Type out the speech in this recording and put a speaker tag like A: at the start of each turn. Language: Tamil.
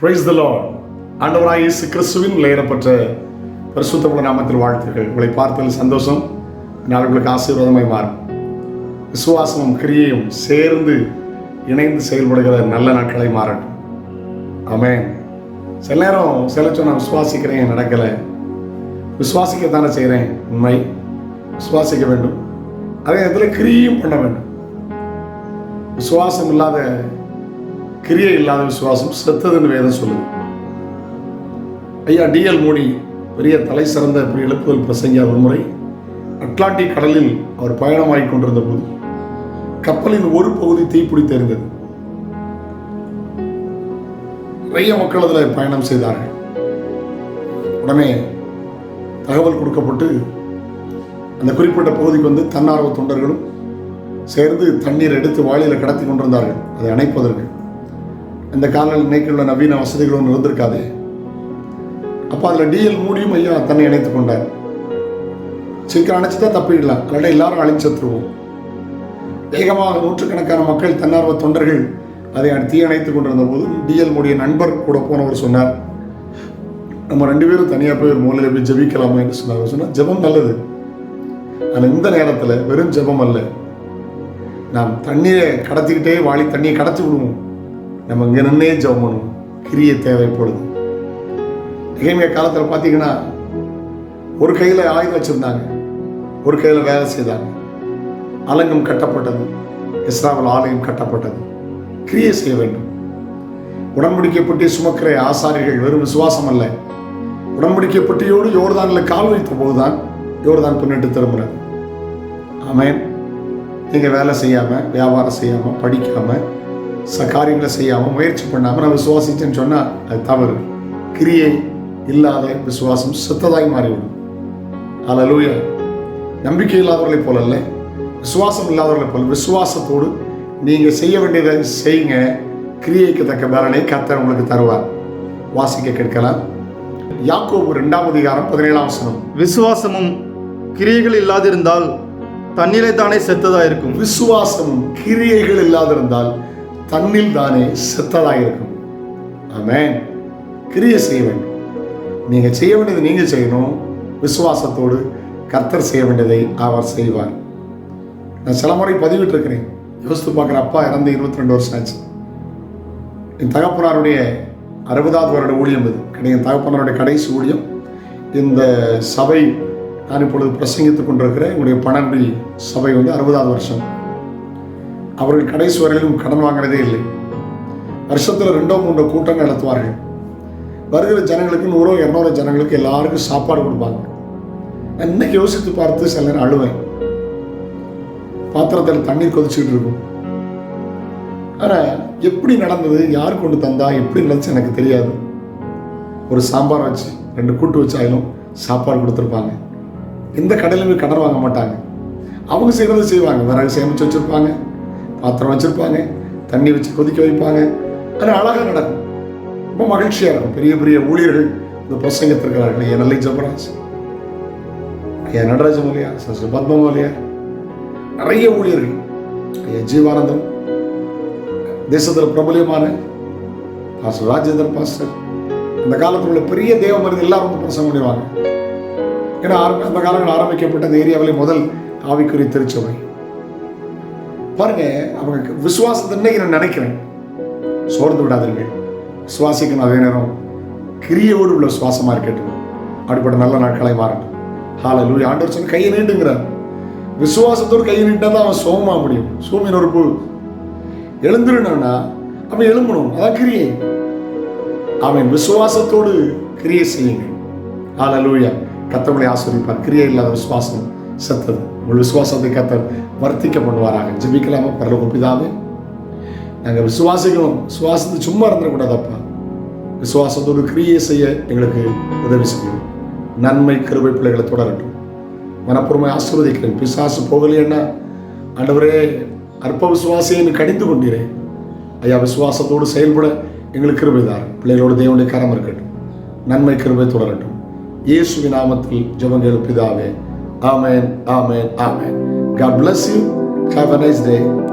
A: பிரைஸ் த லார்ட் ஆண்டவராய் இயேசு கிறிஸ்துவின் விளையிடப்பட்ட பரிசுத்தமுள்ள நாமத்தில் வாழ்த்துக்கள். உங்களை பார்த்ததில் சந்தோஷம். நான் உங்களுக்கு ஆசீர்வாதமாய் மாறும் விசுவாசமும் கிரியையும் சேர்ந்து இணைந்து செயல்படுகிற நல்ல நாட்களை மாறட்டும். ஆமே சில நேரம் சில நான் விசுவாசிக்கிறேன் நடக்கலை. விசுவாசிக்கத்தானே செய்கிறேன் உண்மை. விசுவாசிக்க வேண்டும். அதே நேரத்தில் கிரியும் பண்ண வேண்டும். விசுவாசம் இல்லாத கிரியை இல்லாத விசுவாசம் செத்ததுன்னு வேதம் சொல்லுது. ஐயா டிஎல் மோடி பெரிய தலை சிறந்த பெரிய எழுப்புதல் பிரசங்கியார் ஒரு முறை அட்லாண்டிக் கடலில் அவர் பயணமாகி கொண்டிருந்த போது கப்பலின் ஒரு பகுதி தீப்பிடித்து இருந்தது நிறைய மக்கள் அதில் பயணம் செய்தார்கள். உடனே தகவல் கொடுக்கப்பட்டு அந்த குறிப்பிட்ட பகுதிக்கு வந்து தன்னார்வ தொண்டர்களும் சேர்ந்து தண்ணீர் எடுத்து வாளியில் கடத்தி கொண்டிருந்தார்கள். அதை அணைப்பதற்கு. இந்த காலநிலை இன்னைக்கு உள்ள நவீன வசதிகள் ஒன்று இருந்திருக்காது. அப்போ அதில் டிஎல் மூடியும் ஐயா தன்னை இணைத்து கொண்டார். சீக்கிரம் அணைச்சு தான் தப்பிடலாம் கடை எல்லாரும் அழிஞ்சு வேகமாக நூற்றுக்கணக்கான மக்கள் தன்னார்வ தொண்டர்கள் அதை தீ கொண்டிருந்த போது டிஎல் மோடிய நண்பர் கூட போனவர் சொன்னார் நம்ம ரெண்டு பேரும் தனியாக போய் ஒரு மூலையில் போய் ஜபிக்கலாமா? என்று சொன்னார். சொன்னால் ஜெபம் நல்லது. ஆனால் இந்த நேரத்தில் வெறும் ஜெபம் அல்ல. நாம் தண்ணியை கடத்திக்கிட்டே வாளி தண்ணியை கடத்தி விடுவோம். நம்ம இங்கே நின்றே ஜெபம் பண்ணுவோம். கிரியை தேவைப்படுது நிகழ்மைய காலத்தில் பார்த்தீங்கன்னா ஒரு கையில் ஆயுதம் வச்சுருந்தாங்க. ஒரு கையில் வேலை செய்தாங்க. அலங்கம் கட்டப்பட்டது. இஸ்லாமில் ஆலயம் கட்டப்பட்டது. கிரியை செய்ய வேண்டும். உடன்படிக்கைப்பட்டி சுமக்கிற ஆசாரிகள் வெறும் விசுவாசம் அல்ல. உடன்படிக்கைப்பட்டியோடு யோர்தானில் கால் வைத்த போதுதான் யோர்தான் பின்னிட்டு திரும்புறது ஆமேன். நீங்கள் வேலை செய்யாமல் வியாபாரம் செய்யாமல் படிக்காமல் காரியங்களை செய்யாமல் முயற்சி பண்ணாமல் நான் விசுவாசிச்சேன்னு சொன்னால் அது தவறு. கிரியை இல்லாத விசுவாசம் செத்ததாய் மாறிவிடும். அலலூயா நம்பிக்கை இல்லாதவர்களைப் போல அல்ல. விசுவாசம் இல்லாதவர்களைப் போல. விசுவாசத்தோடு நீங்கள் செய்ய வேண்டியதை செய்யுங்க. கிரியைக்கு தக்க பலனை கத்தர் உங்களுக்கு தருவார். வாசிக்க கேட்கலாம். யாக்கோபு ரெண்டாம் அதிகாரம் பதினேழாம் வசனம்.
B: விசுவாசமும் கிரியைகள் இல்லாதிருந்தால் தன்னிலை தானே செத்ததா இருக்கும்
A: விசுவாசமும் கிரியைகள் இல்லாதிருந்தால் தன்னில் தானே செத்ததாக இருக்கும் ஆமென். கிரியை செய்ய வேண்டும். நீங்கள் செய்ய வேண்டியது நீங்கள் செய்யணும். விசுவாசத்தோடு கர்த்தர் செய்ய வேண்டியதை அவர் செய்வார். நான் சில முறை பதிவிட்டிருக்கிறேன். யோசித்து பார்க்குற அப்பா இறந்து இருபத்தி ரெண்டு வருஷம் ஆச்சு. என் தகப்பனாருடைய அறுபதாவது வருட ஊழியம் இது. கிடையாது என் தகப்பனாருடைய கடைசி ஊழியம். இந்த சபை நான் இப்பொழுது பிரசங்கித்துக் கொண்டிருக்கிற என்னுடைய பணங்குடி சபை வந்து அறுபதாவது வருஷம். அவர்கள் கடைசி வரையிலும் கடன் வாங்கினதே இல்லை. வருஷத்தில் ரெண்டோ மூன்றோ கூட்டங்கள் நடத்துவார்கள். வருகிற ஜனங்களுக்கு நூறோ இரநூறு ஜனங்களுக்கு எல்லாருக்கும் சாப்பாடு கொடுப்பாங்க. நான் இன்னைக்கு யோசித்து பார்த்து சில நேரம் அழுவேன். பாத்திரத்தில் தண்ணீர் கொதிச்சுட்டு இருக்கும். ஆனால் எப்படி நடந்தது? யார் கொண்டு தந்தா? எப்படி நடந்துச்சு எனக்கு தெரியாது. ஒரு சாம்பார் வச்சு ரெண்டு கூட்டு வச்சாலும் சாப்பாடு கொடுத்துருப்பாங்க. எந்த கடையிலுமே கடன் வாங்க மாட்டாங்க. அவங்க செய்கிறத செய்வாங்க. விறகு சேமித்து வச்சுருப்பாங்க. பாத்திரம் வச்சுருப்பாங்க தண்ணி வச்சு கொதிக்க வைப்பாங்க. ஆனால் அழகாக நடக்கும். ரொம்ப மகிழ்ச்சியாக இருக்கும். பெரிய பெரிய ஊழியர்கள் இந்த பிரசங்கத்திருக்கிறார்கள் ஐயா நல்லை ஜபராஜ். ஐயா நடராஜ மொழியா சிஸ்டர் பத்ம நிறைய ஊழியர்கள். ஐயா ஜீவானந்தம் தேசத்தில் பிரபலியமான பாஸ்டர் ராஜேந்திர பாஸ்டர். அந்த காலத்தில் உள்ள பெரிய தேவ மருந்து எல்லாரும் வந்து பிரசங்கம் பண்ணுவாங்க ஏன்னா ஆரம்பி அந்த காலங்கள் ஆரம்பிக்கப்பட்ட அந்த ஏரியாவிலே முதல் ஆவிக்குறி திருச்சபை. பாருங்க அவங்க விசுவாசத்தை நான் நினைக்கிறேன். சோர்ந்து விடாதீர்கள் சுவாசிக்கணும் அதே நேரம். கிரியோடு உள்ள சுவாசமாக இருக்கட்டும். அப்படிப்பட்ட நல்ல நாட்களை மாறட்டும் ஹால லூரி ஆண்டவர் சொன்ன கையை நீட்டுங்கிறார். விசுவாசத்தோடு கையை நீட்டால் தான் அவன் சோமா முடியும். சோமின் ஒரு புழு எழுந்துருனா அவன் எழும்பணும். அதான் கிரியை. அவன் விசுவாசத்தோடு கிரியை செய்யுங்க. ஹalleluya கத்தவங்களை ஆசிரியப்பார் கிரியை இல்லாத விசுவாசம் செத்தது. உங்கள் விசுவாசத்தை கத்தர் வர்த்திக்க பண்ணுவாராக. ஜெபிக்கலாமா? பரலோக பிதாவே நாங்கள் விசுவாசிக்கிறோம். விசுவாசத்தை சும்மா இருந்துடக்கூடாதப்பா. விசுவாசத்தோடு கிரியை செய்ய எங்களுக்கு உதவி செய்யும். நன்மை கிருபை பிள்ளைகளை தொடரட்டும். மனப்பூர்வமாக ஆசீர்வதிக்கிறேன். பிசாசு போகலையேன்னா ஆண்டவரே அற்ப விசுவாசியை கடிந்து கொண்டீரேன் ஐயா விசுவாசத்தோடு செயல்பட எங்களுக்கு கிருபைதார் பிள்ளைகளோட தேவனுடைய கரம் இருக்கட்டும். நன்மை கிருபை தொடரட்டும். இயேசுவின் நாமத்தில் ஜபங்கள் பிதாவே Amen. Amen. Amen. God bless you. Have a nice day.